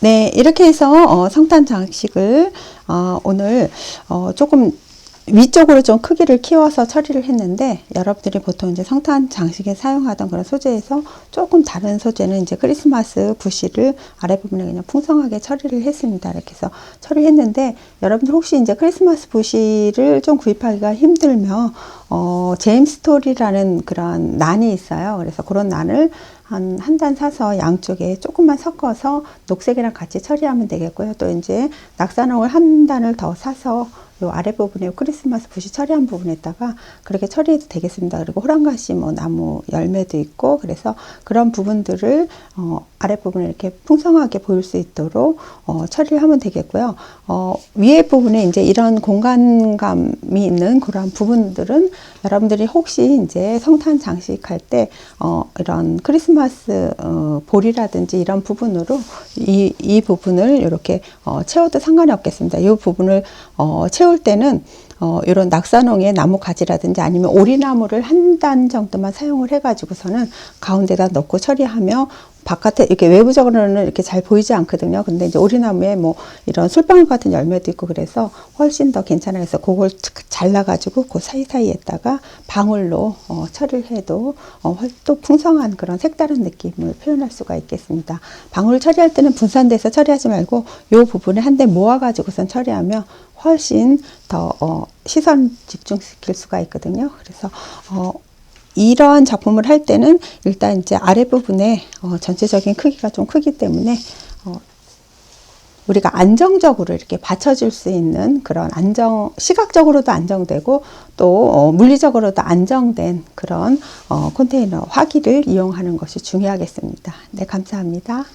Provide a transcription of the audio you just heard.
네, 이렇게 해서 어, 성탄 장식을 어, 오늘 어, 조금 위쪽으로 좀 크기를 키워서 처리를 했는데 여러분들이 보통 이제 성탄 장식에 사용하던 그런 소재에서 조금 다른 소재는 이제 크리스마스 부시를 아래 부분에 그냥 풍성하게 처리를 했습니다. 이렇게 해서 처리했는데 여러분들 혹시 이제 크리스마스 부시를 좀 구입하기가 힘들면 어, 제임스 스토리라는 그런 난이 있어요. 그래서 그런 난을 한 한 단 사서 양쪽에 조금만 섞어서 녹색이랑 같이 처리하면 되겠고요. 또 이제 낙산홍을 한 단을 더 사서 요 아래 부분에 크리스마스 붓이 처리한 부분에다가 그렇게 처리해도 되겠습니다. 그리고 호랑가시 뭐 나무 열매도 있고 그래서 그런 부분들을 어 아래 부분에 이렇게 풍성하게 보일 수 있도록 어 처리를 하면 되겠고요. 어 위에 부분에 이제 이런 공간감이 있는 그런 부분들은 여러분들이 혹시 이제 성탄 장식할 때 어 이런 크리스마스 어 볼이라든지 이런 부분으로 이, 이 부분을 이렇게 어 채워도 상관이 없겠습니다. 이 부분을 어 채울 때는 어, 이런 낙산홍의 나무 가지라든지 아니면 오리나무를 한 단 정도만 사용을 해가지고서는 가운데다 넣고 처리하며 바깥에 이렇게 외부적으로는 이렇게 잘 보이지 않거든요. 근데 이제 오리나무에 뭐 이런 솔방울 같은 열매도 있고 그래서 훨씬 더 괜찮아요. 그래서 그걸 잘라가지고 그 사이사이에다가 방울로 어, 처리를 해도 어, 훨- 또 풍성한 그런 색다른 느낌을 표현할 수가 있겠습니다. 방울 처리할 때는 분산돼서 처리하지 말고 이 부분에 한 대 모아가지고선 처리하면 훨씬 더 어, 시선 집중시킬 수가 있거든요. 그래서 어, 이러한 작품을 할 때는 일단 이제 아래 부분에 어, 전체적인 크기가 좀 크기 때문에 어, 우리가 안정적으로 이렇게 받쳐줄 수 있는 그런 안정, 시각적으로도 안정되고 또 어, 물리적으로도 안정된 그런 어, 컨테이너 화기를 이용하는 것이 중요하겠습니다. 네, 감사합니다.